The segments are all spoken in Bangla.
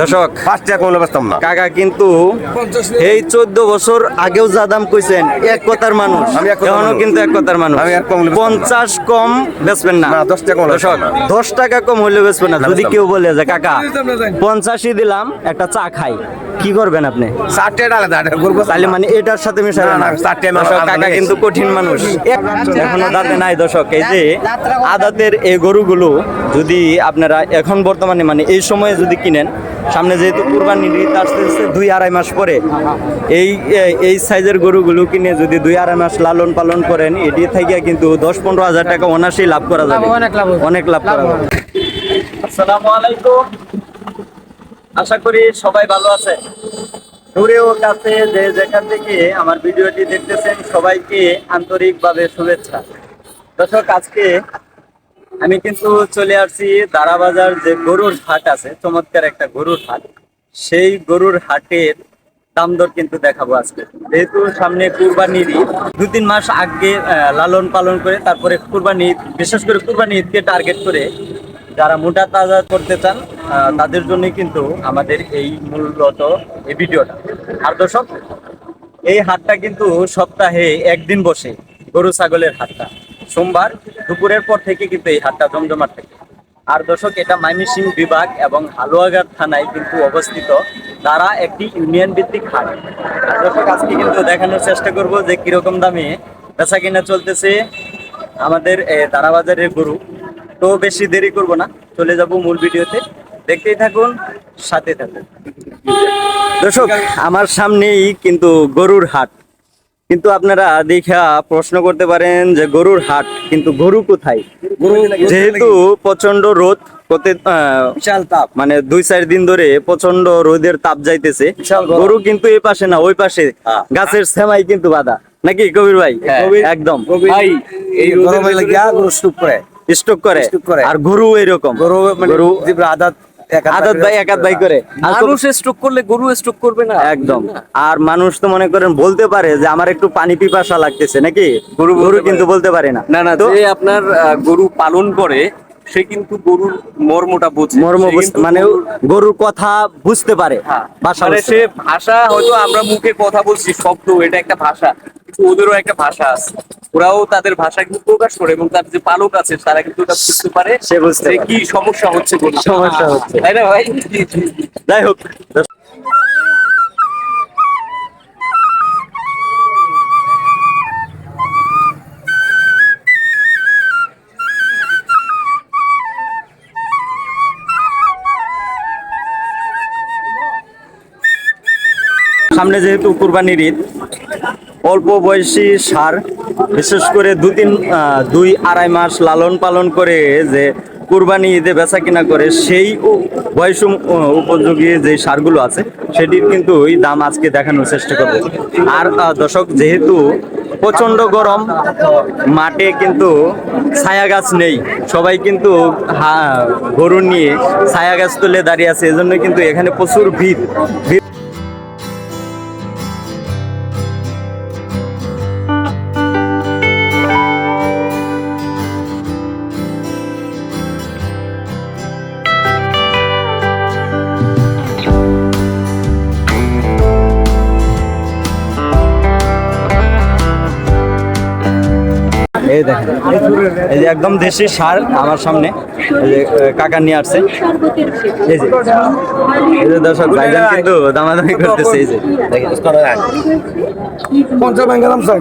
দর্শক পাঁচ টাকা কমলে বাঁচতাম না। কাকা কিন্তু এই চোদ্দ বছর আগেও যা দাম কইছেন এক কথার মানুষ। এক কথার এখনও কিন্তু এক কথার মানুষ। পঞ্চাশ কম বেচবেন না। 10 টাকা দর্শক দশ টাকা কম হলে বেচবেন না। যদি কেউ বলে যে কাকা পঞ্চাশই দিলাম একটা চা খাই। কি করবেন আপনি? আলাদা তাহলে মানে এটার সাথে না, চারটে কাকা কিন্তু কঠিন মানুষ। এখনও দাঁতে নাই দর্শক। এই যে আদাতের এই গরুগুলো যদি আপনারা এখন বর্তমানে মানে এই সময়ে যদি কিনেন সামনে যেহেতু কুরবানির ঈদ আসতে আসতে দুই আড়াই মাস পরে এই এই সাইজের গরুগুলো কিনে যদি দুই আড়াই মাস লালন পালন করেন এটি থেকে কিন্তু দশ পনেরো হাজার টাকা অনায়াসেই লাভ করা যাবে। অনেক লাভ অনেক লাভ করা যাবে। আসসালামু আলাইকুম। আশা করি সবাই ভালো আছে। দূরেও কাছে যে যেখান থেকে আমার ভিডিওটি দেখতেছেন সবাইকে আন্তরিকভাবে শুভেচ্ছা। দর্শক আজকে আমি কিন্তু চলে আসছি দারাবাজার যে গরুর হাট আছে, চমৎকার একটা গরুর হাট। সেই গরুর হাটের দাম দর কিন্তু দেখাবো আজকে। যেহেতু সামনে কুরবানির ঈদ, দু তিন মাস আগে লালন পালন করে তারপরে কুরবানি ঈদ, বিশেষ করে কুরবানি ঈদকে টার্গেট করে যারা মোটা তাজা করতে চান তাদের জন্য কিন্তু আমাদের এই মূলত এই ভিডিওটা। আর দর্শক, এই হাটটা কিন্তু সপ্তাহে একদিন বসে গরু ছাগলের হাটটা। সোমবার দুপুরের পর থেকে কিন্তু এই হাটটা জমজমাট থাকে। আর দর্শক, এটা মাইমিসিং বিভাগ এবং হালুয়াঘাট থানায় কিন্তু অবস্থিত তারা একটি ইউনিয়ন ভিত্তিক হাট দর্শক, আজকে কিন্তু দেখানোর চেষ্টা করব যে কীরকম দামে বেচা কিনা চলতেছে আমাদের তারাবাজারের গরু। তো বেশি দেরি করব না, চলে যাব মূল ভিডিওতে। দেখতেই থাকুন, সাথে থাকুন। দর্শক, আমার সামনেই কিন্তু গরুর হাট। কিন্তু আপনারা দেখা প্রশ্ন করতে পারেন যে গরুর হাট কিন্তু গরু কোথায়? যেহেতু প্রচণ্ড রোদ মানে দুই চার দিন ধরে প্রচণ্ড রোদের তাপ যাইতেছে। গরু কিন্তু এই পাশে না ওই পাশে। হ্যাঁ। গাছের সেমাই কিন্তু বাধা। নাকি কবির ভাই? হ্যাঁ। একদম। ভাই এই গরমে লাগিয়া গরু স্টুপ করে। স্টক করে। আর গরু এরকম। গরু মানে আদাত। আদত ভাই একাত ভাই করে মানুষ স্ট্রোক করলে গরু স্ট্রোক করবে না। একদম। আর মানুষ তো মনে করেন বলতে পারে যে আমার একটু পানি পিপাসা লাগতেছে নাকি? গরু গরু কিন্তু বলতে পারে না। না না যে আপনার গরু পালন করে সে কিন্তু গরুর মর্মটা বোঝে। মর্ম মানে গরুর- গরুর কথা বুঝতে পারে হ্যাঁ, ভাষা মানে সে ভাষা হয়তো আমরা মুখে কথা বলছি শব্দ এটা একটা ভাষা। কিন্তু ওদেরও একটা ভাষা আছে ওরাও তাদের ভাষা কিন্তু প্রকাশ করে এবং তার যে পালক আছে তারা কিন্তু ওটা বুঝতে পারে সে বুঝতে কি সমস্যা হচ্ছে গরুর। সমস্যা হচ্ছে। তাই না ভাই যাই হোক সামনে যেহেতু কুরবানির ঈদ অল্প বয়সী সার, বিশেষ করে দু তিন দুই আড়াই মাস লালন পালন করে যে কুরবানি ঈদে বেচা কিনা করে, সেই বয়স উপযোগী যে সারগুলো আছে, সেটির কিন্তু ওই দাম আজকে দেখানোর চেষ্টা করব। আর দর্শক, যেহেতু প্রচণ্ড গরম, মাঠে কিন্তু ছায়া গাছ নেই, সবাই কিন্তু গরু নিয়ে ছায়া গাছ তুলে দাঁড়িয়ে আছে, এজন্য কিন্তু এখানে প্রচুর ভিড়। ভিড় এই দেখেন এই যে একদম দেশি সার আমার সামনে এই যে কাকা নিয়ে আসছে। এই যে এই যে দর্শক ভাইজান কিন্তু দামাদামি করতেছে এই যে দেখেন পঞ্চাশ ভাঙ্গা দাম স্যার।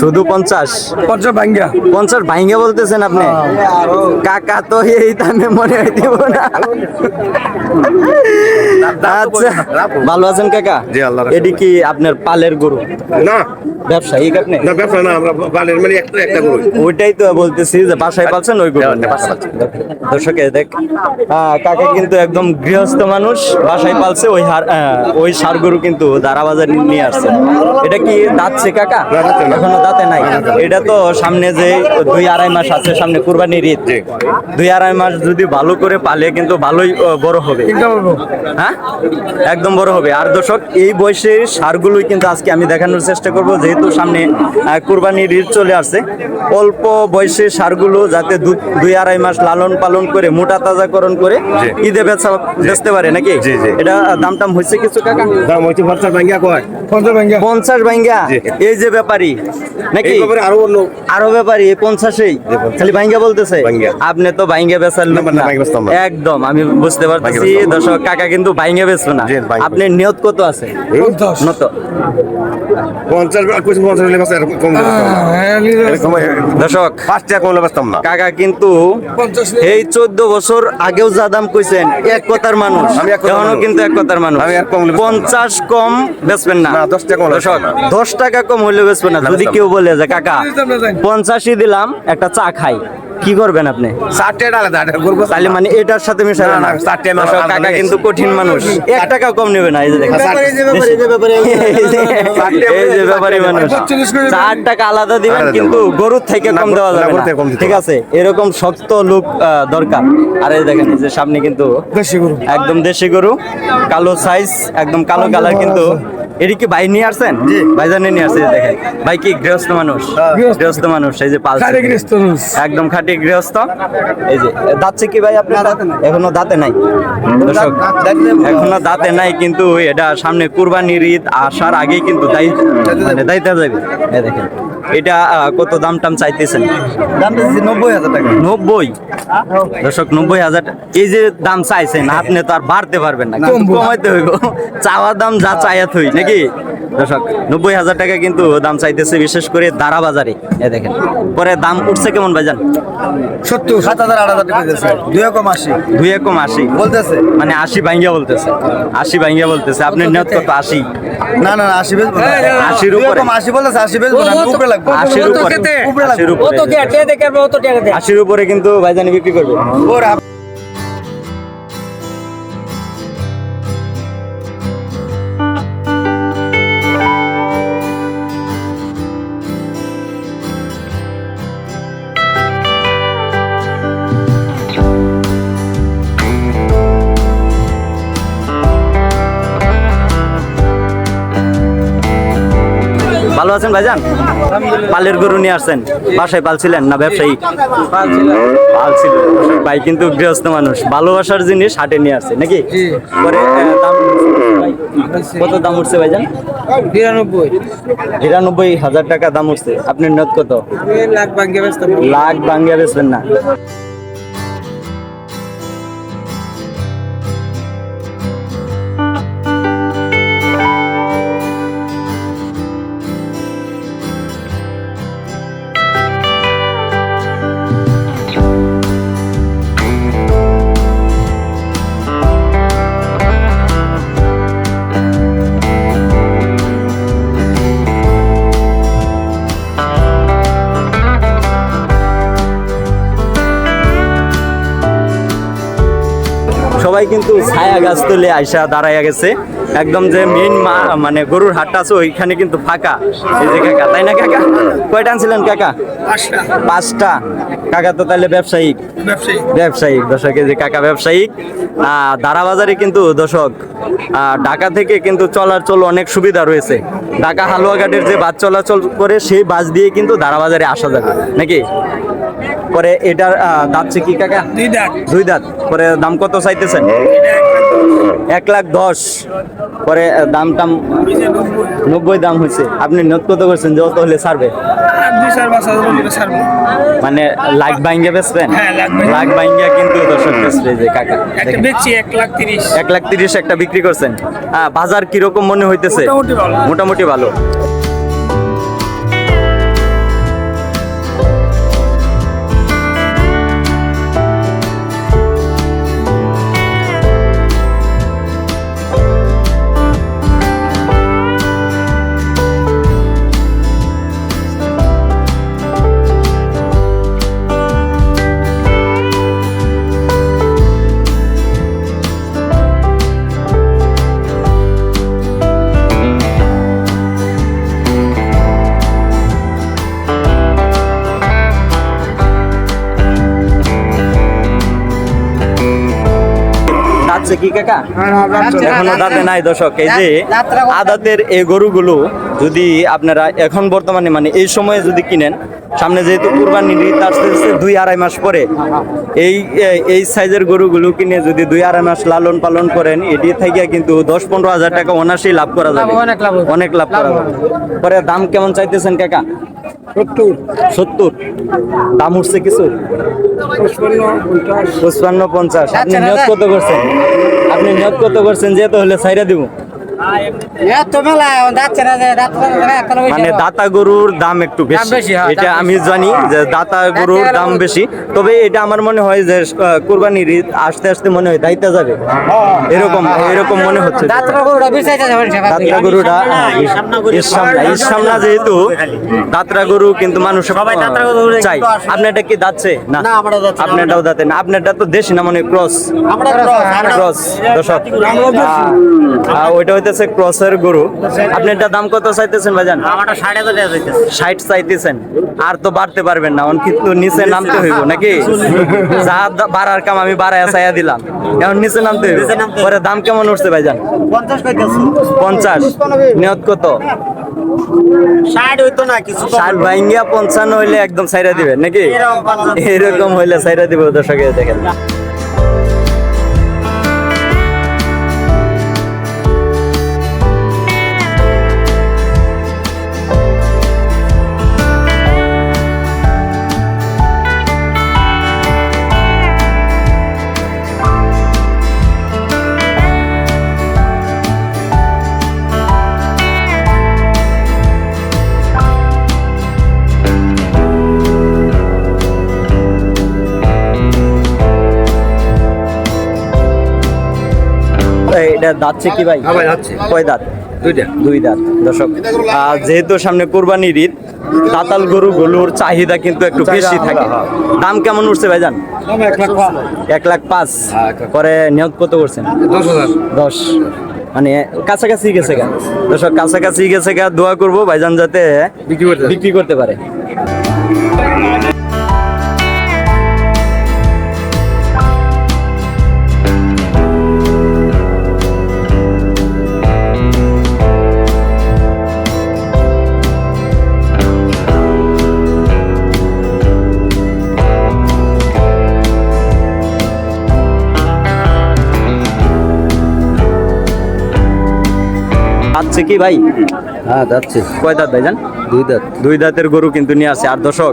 শুধু পঞ্চাশ? পঞ্চাশ পঞ্চাশ ভাইঙ্গা বলতেছেন আপনি? কাকা তো এই দামে মনে হয় দিব না। আচ্ছা ভালো আছেন কাকা? জি, আল্লাহর এটি কি আপনার পালের গরু? না। ব্যবসায়ী আপনি? না ব্যবসা না আমরা বালের মানে একটা একটা গরু। ওইটাই তো বলতেছি যে বাসায় পাচ্ছেন ওই গরু। হ্যাঁ। দর্শকে দেখ। কাকা কিন্তু একদম গৃহস্থ মানুষ বাসায় পালছে ওই হার ওই সার গরু কিন্তু দারা বাজার নিয়ে আসছে। এটা কি দাঁতছে কাকা। এখনও দাঁতে নাই। এটা তো সামনে যে দুই আড়াই মাস আছে সামনে কুরবানির ঈদ। দুই আড়াই মাস যদি ভালো করে পালে কিন্তু ভালোই বড় হবে। হ্যাঁ? একদম বড় হবে। আর দর্শক এই বয়সে সারগুলোই কিন্তু আজকে আমি দেখানোর চেষ্টা করব যেহেতু সামনে কুরবানির ঈদ চলে আসছে। অল্প বয়সে সারগুলো যাতে দুই আড়াই মাস লালন পালন করে মোটা তাজাকরণ করে ঈদে বেচা বেচতে পারে নাকি। এটা দাম টাম হয়েছে কিছু কাকা? দাম হচ্ছে পঞ্চাশ ভাঙ্গিয়া কয়? পঞ্চাশ ভাঙ্গা। এই যে ব্যাপারী নাকি? আরও অন্য আরও ব্যাপারী এই পঞ্চাশেই? খালি ভাঙ্গা বলতেছে? ভাঙ্গা। আপনি তো ভাঙ্গা বেচার। ভাঙ্গা না। একদম আমি বুঝতে পারতেছি। বেচতাম দর্শক কাকা কিন্তু বেচবে না। আপনি নিয়ত কত আছে? নত। দর্শক পাঁচ টাকা কমলে বাঁচতাম না। কাকা কিন্তু এই চোদ্দ বছর আগেও যা দাম কইছেন এক কথার মানুষ। এখনও কিন্তু এক কথার মানুষ। পঞ্চাশ কম বেচবেন না। দশ টাকা দর্শক দশ টাকা কম হলে বেচবেন না। না, যদি কেউ বলে যে কাকা পঞ্চাশই দিলাম একটা চা খাই। কি করবেন আপনি? আলাদা এটা করব তাহলে মানে এটার সাথে মিশাবে না, চারটে কাকা কিন্তু কঠিন মানুষ। এক টাকা কম নেবে না এই যে দেখেন। ব্যাপারে, এই যে- এই মানুষ। চার টাকা আলাদা দিবেন কিন্তু গরুর থেকে কম দেওয়া যাবে না। থেকে কম দিতে ঠিক আছে এরকম শক্ত লোক আহ, দরকার। আর এই দেখেন যে সামনে কিন্তু একদম দেশি গরু কালো সাইজ একদম কালো কালার কিন্তু এটি কি ভাই নিয়ে আসছেন? ভাইজানে নিয়ে আসছে দেখেন। ভাই কি গৃহস্থ মানুষ? গৃহস্থ মানুষ এই যে পালছে। একদম খাঁটি গৃহস্থ। এই যে দাঁতছে কি ভাই আপনার? এখনও দাঁতে নাই? দর্শক এখনও দাঁতে নাই কিন্তু এটা সামনে কুরবানির ঈদ আসার আগেই কিন্তু দায়িত্ব মানে দায়িত্ব যাবে। এই দেখেন। এটা কত দাম টাম চাইতেছেন? দাম নব্বই হাজার টাকা। নব্বই? দর্শক নব্বই হাজার এই যে দাম চাইছেন আপনি তো আর বাড়তে পারবেন না কমাইতে হইব। চাওয়ার দাম যা চাইয়াত হই নাকি? দর্শক নব্বই হাজার টাকা কিন্তু দাম চাইতেছে বিশেষ করে দারা বাজারে এ দেখেন পরে দাম উঠছে কেমন ভাইজান? সত্তর সাত হাজার আট হাজার টাকা দিয়েছে। দুই রকম আশি দুই একম আশি বলতেছে। মানে আশি ভাঙ্গিয়া বলতেছে। আশি ভাঙ্গিয়া বলতেছে। আপনি নিয়ত কত আশি। না না আশি না। আশির দুই উপরে। আশি বলতেছে আশি না উপরে লাগবে উপরে। আশির উপরে কিন্তু। ভাইজানি বিক্রি করবে। ভালো আছেন ভাইজান? পালের গরু নিয়ে আসছেন। বাসায় পালছিলেন না ব্যবসায়ী? পালছিল ভাই কিন্তু গৃহস্থ মানুষ। ভালোবাসার জিনিস হাটে নিয়ে আসছে নাকি? পরে দাম কত দাম উঠছে ভাইজান? বিরানব্বই হাজার টাকা দাম উঠছে। আপনার নিয়ত কত? লাখ ভাঙ্গিয়া বেচবেন না। কিন্তু ছায়া গাছ তুলে আইসা দাঁড়াইয়া গেছে। একদম যে মেইন মানে গরুর হাটটা আছে ওইখানে কিন্তু ফাঁকা। এই যে কাকা তাই না কাকা? কয়টা আনছিলেন কাকা? পাঁচটা। কাকা তো তাহলে ব্যবসায়িক। ব্যবসায়িক। দর্শক এই যে কাকা ব্যবসায়িক। আহ, দারা বাজারে কিন্তু দর্শক আহ, ঢাকা থেকে কিন্তু চলার চল অনেক সুবিধা রয়েছে। ঢাকা হালুয়াঘাটের যে বাস চলাচল করে সেই বাস দিয়ে কিন্তু দারা বাজারে আসা যাবে। নাকি? পরে এটার দাঁতছে কি কাকা? দুই দাঁত। দুই দাঁত। পরে দাম কত চাইতেছেন? এক লাখ দশ। পরে দাম টাম নব্বই দাম হয়েছে আপনি নোট কত করছেন? যত হলে ছাড়বো? মানে লাখ বাইঙ্গা বেচবেন? লাখ বাইঙ্গা। কিন্তু দর্শক বেচবে যে কাকা। এক লাখ তিরিশ। এক লাখ তিরিশ একটা বিক্রি করছেন। বাজার কীরকম মনে হইতেছে? মোটামুটি ভালো। কি কাকা? এখনও দাঁতে নাই দর্শক এই যে আদাতের এই গরুগুলো যদি আপনারা এখন বর্তমানে মানে এই সময়ে যদি কিনেন সামনে যেহেতু কুরবানি ঈদ আসতেছে দুই আড়াই মাস পরে এই এই সাইজের গরুগুলো কিনে যদি দুই আড়াই মাস লালন পালন করেন এটি থেকে কিন্তু দশ পনেরো হাজার টাকা অনায়াসেই লাভ করা যাবে। অনেক লাভ অনেক লাভ করা যাবে। পরে দাম কেমন চাইতেছেন কাকা? সত্তর। সত্তর। দাম উঠছে কিছু? পঁচপান্ন পঞ্চাশ। পঞ্চাশ। আপনি নিয়োগ কত করছেন? আপনি নিয়োগ কত করছেন? যেহেতু হলে সাইরা দিব। মানে দাতা গরুর দাম একটু বেশি। হ্যাঁ, এটা আমি জানি যে দাতা গরুর দাম বেশি। তবে এটা আমার মনে হয় যে কোরবানির ঈদ আস্তে আস্তে মনে হয় দায়িত্ব যাবে। এরকম এরকম মনে হচ্ছে দাঁতরা গরুটা ইসামনা ইসামনা যেহেতু দাত্রা গরু কিন্তু মানুষ সবাই দাত্রা গরু চাই আপনারটা কি দাচ্ছে না আপনারটাও দাঁতে না। আপনারটা তো দেশি না মানে ক্রস? ক্রস দর্শক। আহ, আহ, ওইটা হইতেছে ক্রসের গরু। আপনারটা দাম কত চাইতেছেন ভাইজান? ষাট চাইতেছেন। আর তো বাড়তে পারবেন না কিন্তু নিচে নামতে হইব নাকি? যা বাড়ার কাম আমি বাড়ায় চাইয়া দিলাম। এখন নিচে নামতে হইব। পরে দাম কেমন উঠছে ভাইজান? পঞ্চাশ নিয়ত কত? ষাট ভাঙ্গিয়া পঞ্চান্ন হইলে একদম সাইরা দিবে নাকি? এরকম হইলে সাইরা দিব দর্শকে দেখেন। এটা দাঁতছে কি ভাই? হ্যাঁ কয় দাঁত? দুই দাঁত দর্শক আহ, যেহেতু সামনে কোরবানির ঈদ দাতাল গরু গরুর চাহিদা কিন্তু একটু বেশি থাকে। দাম কেমন উঠছে ভাইজান এক লাখ এক লাখ পাঁচ। হ্যাঁ, পরে নিয়োগ কত করছেন? দশ মানে কাছাকাছি গেছে গা। দর্শক কাছাকাছি গেছে গা দোয়া করব ভাইজান যাতে বিক্রি করতে পারে। আচ্ছা কি ভাই? হ্যাঁ যাচ্ছে। কয় দাঁত ভাইজান? দুই দাঁত। দুই দাঁতের গরু কিন্তু নিয়ে আসে আর দর্শক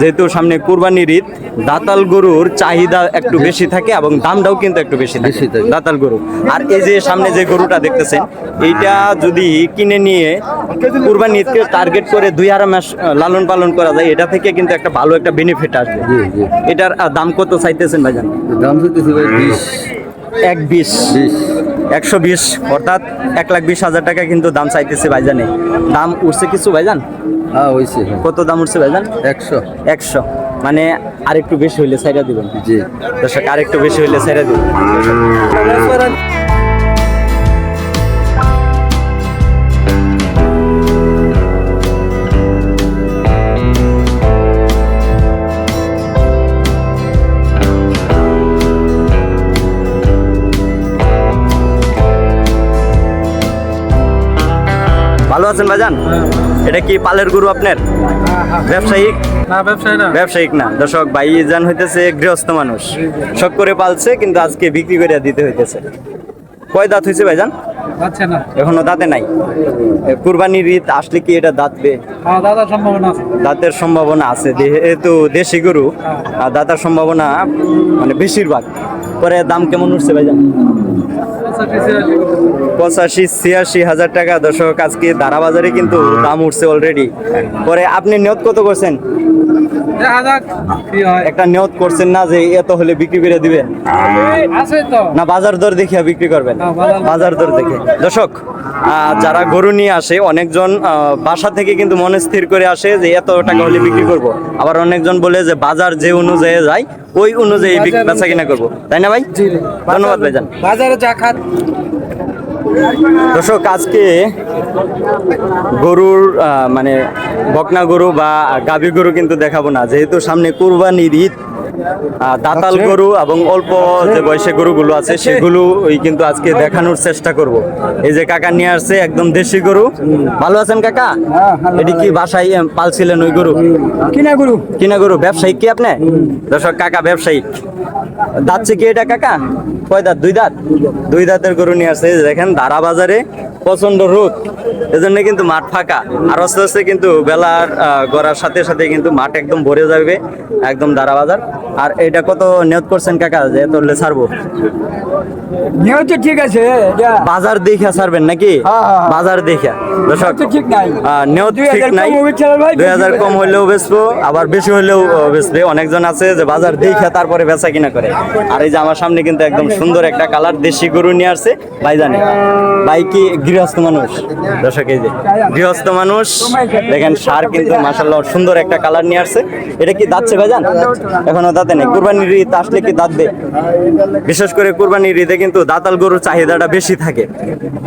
যেহেতু সামনে কুরবানির ঈদ দাতাল গরুর চাহিদা একটু বেশি থাকে এবং দামটাও কিন্তু একটু বেশি থাকে। বেশি থাকে। দাতাল গরু। আর এই যে সামনে যে গরুটা দেখতেছেন এইটা যদি কিনে নিয়ে কুরবানি ঈদকে টার্গেট করে দুই আড়াই মাস লালন পালন করা যায় এটা থেকে কিন্তু একটা ভালো একটা বেনিফিট আসবে। জি জি। এটার দাম কত চাইতেছেন ভাইজান? দাম চাইতেছি ভাই বিশ। এক বিশ। বিশ। একশো বিশ অর্থাৎ এক লাখ বিশ হাজার টাকা কিন্তু দাম চাইতেছে ভাইজানে। দাম উঠছে কিছু ভাইজান? হ্যাঁ হয়েছে কত দাম উঠছে ভাইজান? একশো। একশো। মানে আরেকটু বেশি হইলে সাইডা দিবেন। জি। দর্শক আরেকটু বেশি হইলে সাইডা দিবেন। ভালো আছেন ভাইজান? এটা কি পালের গরু আপনার? ব্যবসায়িক? না ব্যবসায় না। ব্যবসায়িক না। দর্শক ভাইজান হইতেছে গৃহস্থ মানুষ। শখ করে পালছে কিন্তু আজকে বিক্রি করে দিতে হইতেছে। কয় দাঁত হয়েছে ভাইজান? এখনও দাঁতে নাই? কুরবানির ঈদ আসলে কি এটা দাঁতবে হ্যাঁ দাঁতের সম্ভাবনা আছে। যেহেতু দেশি গরু আর দাঁতার সম্ভাবনা মানে বেশিরভাগ। পরে দাম কেমন উঠছে ভাইজান? পঁচাশি ছিয়াশি হাজার টাকা। দর্শক আজকে দাঁড়া বাজারে কিন্তু দাম উঠছে অলরেডি পরে আপনি নিয়ত কত করছেন? একটা নিয়ত করছেন না যে এত হলে বিক্রি করে দিবেন? না বাজার দর দেখিয়া বিক্রি করবেন। বাজার- দর দেখে। দর্শক যারা গরু নিয়ে আসে অনেকজন বাসা থেকে কিন্তু মনে স্থির করে আসে যে এত টাকা হলে বিক্রি করব। আবার অনেকজন বলে যে বাজার যে অনুযায়ী যায় ওই অনুযায়ী বেচা কিনা করব। তাই না ভাই? ধন্যবাদ ভাইজান। বাজারে যা খাত দর্শক, আজকে গরুর মানে বকনা গরু বা গাভী গরু কিন্তু দেখাবো না। যেহেতু সামনে কুরবানির ঈদ দাতাল গরু এবং অল্প যে বয়সে গরুগুলো আছে সেগুলো ওই কিন্তু আজকে দেখানোর চেষ্টা করব। এই যে কাকা নিয়ে আসছে একদম দেশি গরু। ভালো আছেন কাকা? এটি কি বাসায় পালছিলেন ওই গরু? কিনা গরু। কিনা গরু ব্যবসায়িক কি আপনি? দর্শক কাকা ব্যবসায়িক। দাঁতছে কি এটা কাকা? কয় দাঁত? দুই দাঁত? দুই দাঁতের গরু নিয়ে আসছে দেখেন দারা বাজারে প্রচণ্ড রোদ। এজন্য কিন্তু মাঠ ফাঁকা। আর আস্তে আস্তে কিন্তু বেলার গড়ার সাথে সাথে কিন্তু মাঠ একদম ভরে যাবে, একদম দারাবাজার। আর এটা কত নিয়োগ করছেন কাকা? যে তোরলে ছাড়বো। নিয়ত ঠিক আছে বাজার দেখা ছাড়বেন নাকি? হ্যাঁ, হ্যাঁ, হ্যাঁ। বাজার দেখা। দর্শক ঠিক নাই। নিয়ত ঠিক নাই। ভাই, দুই হাজার কম হইলেও বেচবো আবার বেশি হইলেও আহ, বেচবে। অনেকজন আছে যে বাজার দেখে তারপরে বেচা কিনা করে। আর এই যে আমার সামনে কিন্তু একদম সুন্দর একটা কালার দেশি গরু নিয়ে আসছে ভাই জানে ভাই কি গৃহস্থ মানুষ? দর্শক এই যে গৃহস্থ মানুষ। দেখেন সার কিন্তু মাসাল্লাহ সুন্দর একটা কালার নিয়ে আসছে। এটা কি দাঁতছে ভাইজান? এখনও দাঁতে নেই। কুরবানির ঈদ আসলে কি দাঁতবে বিশেষ করে কুরবানির ঈদে কিন্তু দাতাল গরুর চাহিদাটা বেশি থাকে।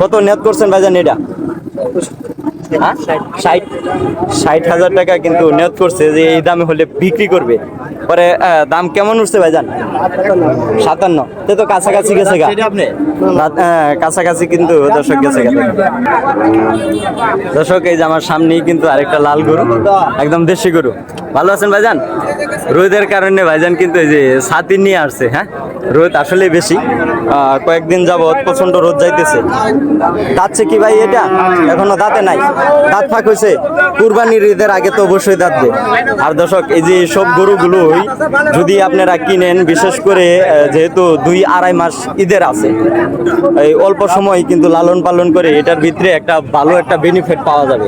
কত নেট করছেন ভাইজান এটা? হ্যাঁ? ষাট। ষাট হাজার টাকা কিন্তু নিয়ত করছে যে এই দামে হলে বিক্রি করবে। পরে দাম কেমন উঠছে ভাইজান? সাতান্ন। সে তো কাছাকাছি গেছে গা। কাছাকাছি কিন্তু দর্শক গেছে গা। দর্শক এই যে আমার সামনেই কিন্তু আরেকটা লাল গরু একদম দেশি গরু। ভালো আছেন ভাইজান? রোদের কারণে ভাইজান কিন্তু এই যে ছাতি নিয়ে আসছে হ্যাঁ? রোদ আসলে বেশি। কয়েকদিন যাবত প্রচণ্ড রোদ যাইতেছে। দাঁতছে কি ভাই এটা? এখনও দাঁতে নাই। দাঁত ফাঁক হয়েছে কুরবানির ঈদের আগে তো অবশ্যই দাঁতবে আর দর্শক এই যে সব গরুগুলোই যদি আপনারা কিনেন বিশেষ করে যেহেতু দুই আড়াই মাস ঈদের আছে এই অল্প সময় কিন্তু লালন পালন করে এটার ভিতরে একটা ভালো একটা বেনিফিট পাওয়া যাবে।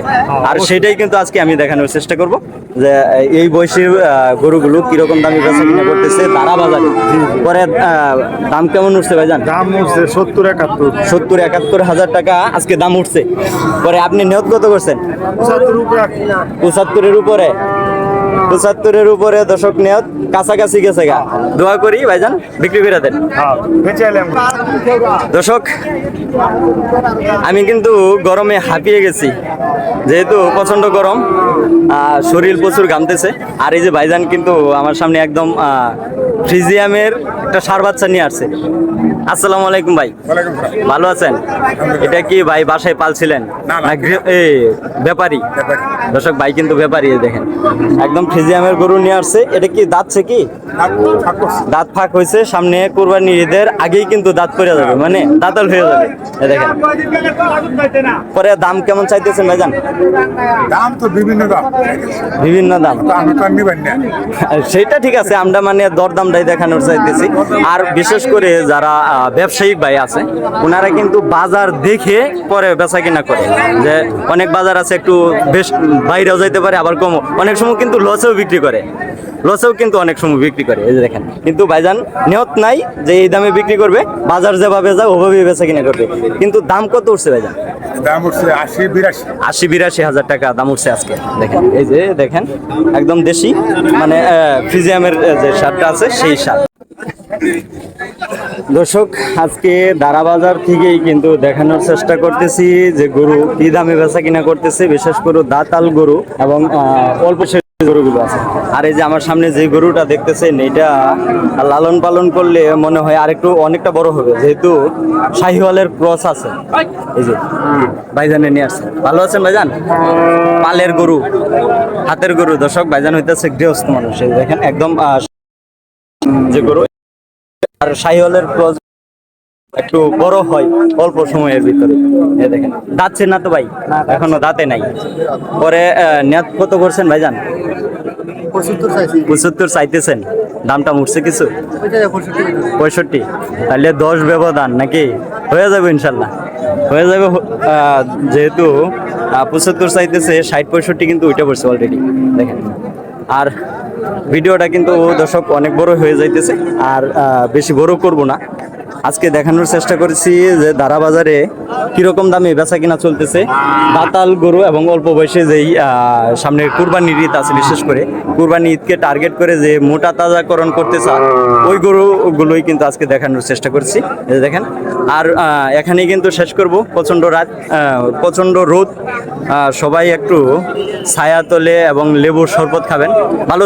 আর সেটাই কিন্তু আজকে আমি দেখানোর চেষ্টা করব যে এই বয়সের আহ, গরুগুলো কীরকম দামি বেচা কিনা করতেছে তারা বাজারে। পরে দাম কেমন উঠছে ভাইজান? দাম হচ্ছে সত্তর একাত্তর। সত্তর একাত্তর হাজার টাকা আজকে দাম উঠছে। পরে আপনি নিয়ত কত করছেন? পঁচাত্তরের উপরে। পঁচাত্তরের উপরে দশক নিয়ত কাছাকাছি গেছে গা। দোয়া করি ভাইজান বিক্রি করে দেন। হ্যাঁ দর্শক আমি কিন্তু গরমে হাঁপিয়ে গেছি। যেহেতু প্রচণ্ড গরম আহ, শরীর প্রচুর ঘামতেছে। আর এই যে ভাইজান কিন্তু আমার সামনে একদম আহ, ফ্রিজিয়ামের একটা সার বাচ্চা নিয়ে আসছে। আসসালামু আলাইকুম ভাই। ভালো আছেন? এটা কি ভাই বাসায় পালছিলেন ব্যাপারী। দর্শক ভাই কিন্তু ব্যাপারী দেখেন। একদম ফ্রিজিয়ামের গরু নিয়ে আসছে। এটা কি দাঁতছে কি? দাঁত ফাঁক হয়েছে। সামনে কোরবানি ঈদের আগেই কিন্তু দাঁত পড়ে যাবে। মানে দাঁতাল হয়ে যাবে। দেখেন। পরে দাম কেমন চাইতেছেন ভাইজান? দাম তো বিভিন্ন দাম। বিভিন্ন দাম। সেটা ঠিক আছে। আমরা মানে দরদামটাই দেখানোর চাইতেছি। আর বিশেষ করে যারা ব্যবসায়িক ভাই আছে ওনারা কিন্তু বাজার দেখে পরে বেচা কিনা করে। যে অনেক বাজার আছে একটু বেশ বাইরেও যাইতে পারে আবার কমও। অনেক সময় কিন্তু লসেও বিক্রি করে। লসেও কিন্তু অনেক সময় বিক্রি করে এই যে দেখেন। কিন্তু ভাইজান নিয়ত নাই যে এই দামে বিক্রি করবে বাজার যেভাবে যায় ওভাবেই বেচা কিনা করবে। কিন্তু দাম কত উঠছে ভাইজান? দাম উঠছে আশি বিরাশি। আশি বিরাশি হাজার টাকা দাম উঠছে আজকে। দেখেন এই যে দেখেন একদম দেশি মানে ফ্রিজিয়ামের যে সারটা আছে সেই সার। দর্শক, আজকে দারা বাজার থেকেই কিন্তু দেখানোর চেষ্টা করতেছি যে গরু কি দামে বেচা কিনা করতেছে, বিশেষ করে দাতাল গরু এবং অল্প গরুগুলো আছে। আর এই যে আমার সামনে যে গরুটা দেখতেছেন, এটা লালন পালন করলে মনে হয় আরেকটু অনেকটা বড় হবে, যেহেতু শাহিওয়ালের ক্রস আছে। এই যে ভাইজানে নিয়ে আসছে ভালো আছেন ভাইজান? পালের গরু, হাতের গরু। দর্শক, ভাইজান হইতেছে গৃহস্থ মানুষ। দেখেন, একদম যে গরু আর ক্রস একটু বড় হয় অল্প সময়ের ভিতরে। দেখেন দাঁতছে না তো ভাই? এখনও দাঁতে নাই। পরে নেট কত করছেন ভাইজান? পঁচাত্তর চাইতেছেন। দামটা উঠছে কিছু? পঁয়ষট্টি। তাহলে দশ ব্যবধান নাকি? হয়ে যাবে ইনশাল্লাহ। হয়ে যাবে যেহেতু পঁচাত্তর চাইতেছে ষাট পঁয়ষট্টি কিন্তু উঠে পড়ছে অলরেডি দেখেন। আর ভিডিওটা কিন্তু দর্শক অনেক বড় হয়ে যাইতেছে, আর বেশি বড় করব না। আজকে দেখানোর চেষ্টা করেছি যে দারা বাজারে কীরকম দামে বেচা কিনা চলতেছে। দাতাল গরু এবং অল্প বয়সে যেই সামনে কুরবানির ঈদ আছে বিশেষ করে, কুরবানি ঈদকে টার্গেট করে যে মোটা তাজাকরণ করতে চান ওই গরুগুলোই কিন্তু আজকে দেখানোর চেষ্টা করছি। দেখেন, আর এখানেই কিন্তু শেষ করব। প্রচণ্ড রাত প্রচণ্ড রোদ সবাই একটু ছায়া তোলে এবং লেবুর শরবত খাবেন। ভালো